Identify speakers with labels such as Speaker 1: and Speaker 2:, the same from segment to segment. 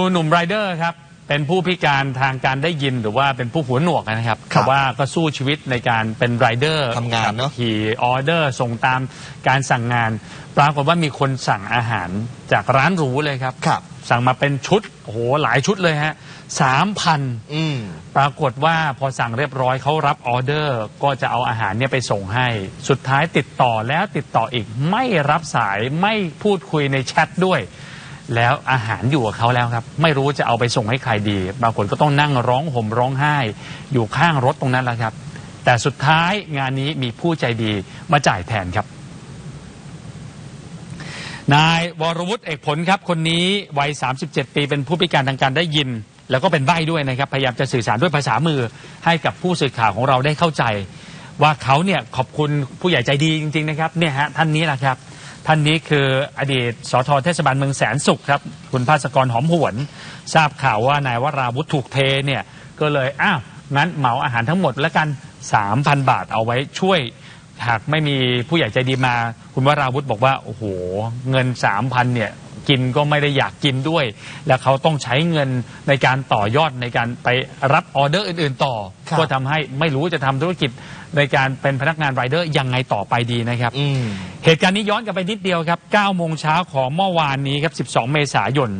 Speaker 1: ดูหนุ่มไรเดอร์ครับเป็นผู้พิการทางการได้ยินหรือว่าเป็นผู้หูหนวกนะครับ
Speaker 2: ครับ
Speaker 1: แต่ว่าก็สู้ชีวิตในการเป็นไรเดอร์
Speaker 2: ทำงานเนอะ
Speaker 1: ขับขี่ออเดอร์ส่งตามการสั่งงาน ปรากฏว่ามีคนสั่งอาหารจากร้านหรูเลยครับ
Speaker 2: ครับ
Speaker 1: สั่งมาเป็นชุดโอ้โหหลายชุดเลยฮะสามพัน
Speaker 2: อืม
Speaker 1: ปรากฏว่าพอสั่งเรียบร้อยเขารับออเดอร์ ก็จะเอาอาหารเนี่ยไปส่งให้ สุดท้ายติดต่อแล้วติดต่ออีกไม่รับสายไม่พูดคุยในแชทด้วย แล้วอาหารอยู่กับเขาแล้วครับ ไม่รู้จะเอาไปส่งให้ใครดี บางคนก็ต้องนั่งร้องห่มร้องไห้ อยู่ข้างรถตรงนั้นแหละครับ แต่สุดท้ายงานนี้มีผู้ใจดีมาจ่ายแทนครับ นายวรวุฒิเอกผลครับ คนนี้วัย 37 ปีเป็นผู้พิการทางการได้ยิน แล้วก็เป็นใบ้ด้วยนะครับ พยายามจะสื่อสารด้วยภาษามือให้กับผู้สื่อข่าวของเราได้เข้าใจ ว่าเขาเนี่ยขอบคุณผู้ใหญ่ใจดีจริง ๆ นะครับเนี่ยฮะท่านนี้แหละครับ ท่านนี้คืออดีตสทเทศบาลเมืองแสนสุขครับ คุณภาสกรหอมหวน ทราบข่าวว่านายวราวุธถูกเทเนี่ย ก็เลย อ้าว งั้นเหมาอาหารทั้งหมดแล้วกัน 3,000 บาทเอาไว้ช่วย หากไม่มีผู้ใหญ่ใจดีมา คุณวราวุธบอกว่าโอ้โหเงิน3,000เนี่ยกินก็ไม่ได้อยากกินด้วย แล้วเขาต้องใช้เงินในการต่อยอดในการไปรับออเดอร์อื่น ๆ ต่อ
Speaker 2: ครับ
Speaker 1: ก็ทำให้ไม่รู้จะทำธุรกิจในการเป็นพนักงานไรเดอร์ยังไงต่อไปดีนะครับ
Speaker 2: อืม
Speaker 1: เหตุการณ์นี้ย้อนกลับไปนิดเดียวครับ9โมงเช้าของเมื่อวานนี้ครับ 12 เมษายน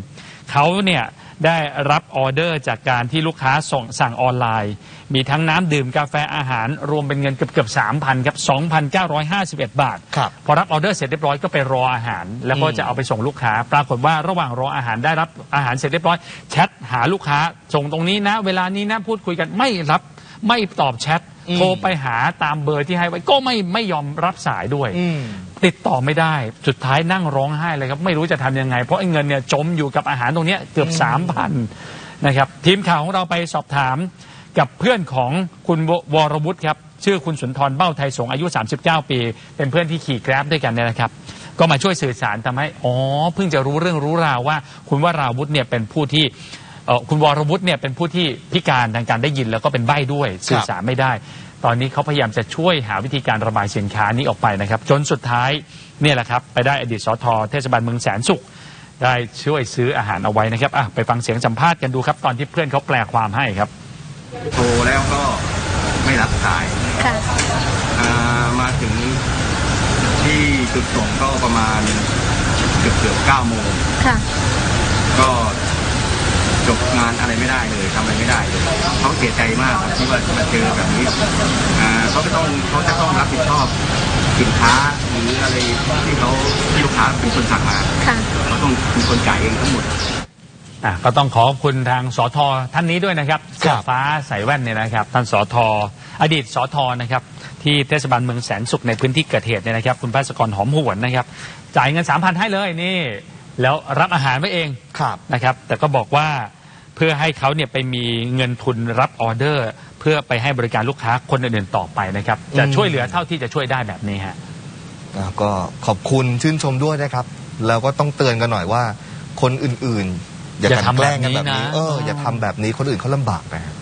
Speaker 1: เขาเนี่ย ได้รับออเดอร์จากการที่ลูกค้าส่งสั่งออนไลน์ มีทั้งน้ำดื่มกาแฟอาหารรวมเป็นเงินเกือบเกือบ3,000ครับ2,951บาท
Speaker 2: ครับ
Speaker 1: พอรับออเดอร์เสร็จเรียบร้อยก็ไปรออาหาร แล้วก็
Speaker 2: อืม
Speaker 1: จะเอาไปส่งลูกค้า ปรากฏว่าระหว่างรออาหารได้รับอาหารเสร็จเรียบร้อยแชทหาลูกค้าส่งตรงนี้นะ เวลานี้นะพูดคุยกันไม่รับไม่ตอบแชท
Speaker 2: อืม
Speaker 1: โทรไปหาตามเบอร์ที่ให้ไว้ก็ไม่ไม่ยอมรับสายด้วย
Speaker 2: อืม
Speaker 1: ติดต่อไม่ได้ สุดท้ายนั่งร้องไห้เลยครับ ไม่รู้จะทำยังไง เพราะไอ้เงินเนี่ยจมอยู่กับอาหารตรงเนี้ยเกือบสามพันนะครับ ทีมข่าวของเราไปสอบถามกับเพื่อนของคุณววรวุฒิครับ ชื่อคุณสุนทรเบ้าไทยสงฆ์อายุ 39 ปี เป็นเพื่อนที่ขี่แกร็บด้วยกันเนี่ยนะครับ ก็มาช่วยสื่อสารทำให้ อ๋อ เพิ่งจะรู้เรื่องรู้ราวว่า คุณวราวุฒิเนี่ยเป็นผู้ที่เอ่อคุณวรวุฒิเนี่ยเป็นผู้ที่พิการทางการได้ยินแล้วก็เป็นใบ้ด้วยสื่อสารไม่ได้ ตอนนี้เขาพยายามจะช่วยหาวิธีการระบายสินค้านี้ออกไปนะครับ จนสุดท้ายเนี่ยแหละครับ ไปได้อดีตสทเทศบาลเมืองแสนสุข ได้ช่วยซื้ออาหารเอาไว้นะครับอะไปฟังเสียงสัมภาษณ์กันดูครับ ตอนที่เพื่อนเขาแปลความให้ครับ
Speaker 3: โทรแล้วก็ไม่รับสาย
Speaker 4: ค่ะ
Speaker 3: อ่ามาถึงที่จุดส่งก็ประมาณเกือบเกือบเก้าโมง
Speaker 4: ค่ะ
Speaker 3: ก็ จบงานอะไรไม่ได้เลยทำอะไรไม่ได้เลยเขาเสียใจมากครับที่ว่ามาเจอแบบนี้อ่าเขาก็ต้องเขาจะต้องรับผิดชอบสินค้าหรืออะไรที่เขาที่ลูกค้าเป็นคนสั่งมา
Speaker 4: ค่ะ
Speaker 3: เขาต้องเป็นคนจ่ายเองทั้งหมด
Speaker 1: อะก็ต้องขอบคุณทางสอทอท่านนี้ด้วยนะครับ
Speaker 2: ครั
Speaker 1: เสื้อบฟ้าใส่แว่นเนี่ยนะครับ ท่านสอทออดีตสอทอนะครับ ที่เทศบาลเมืองแสนสุขในพื้นที่เกิดเหตุเนี่ยนะครับ คุณภาสกรหอมหวนนะครับ จ่ายเงินสามพันให้เลยนี่ แล้วรับอาหารไว้เอง
Speaker 2: ครับ
Speaker 1: นะครับ แต่ก็บอกว่าเพื่อให้เขาเนี่ยไปมีเงินทุนรับออเดอร์ เพื่อไปให้บริการลูกค้าคนอื่นๆต่อไปนะครับ จะ
Speaker 2: อืม
Speaker 1: ช่วยเหลือเท่าที่จะช่วยได้แบบนี้ฮะ
Speaker 2: อ่าก็ขอบคุณชื่นชมด้วยนะครับ แล้วก็ต้องเตือนกันหน่อยว่า คนอื่นๆ อย่า
Speaker 1: อย่า
Speaker 2: กัน
Speaker 1: ทำ
Speaker 2: แกล้งกันแบบ
Speaker 1: แบบนี้
Speaker 2: นี้
Speaker 1: นะ
Speaker 2: เอออย่าทำแบบนี้คนอื่นเขาลำบากนะฮะ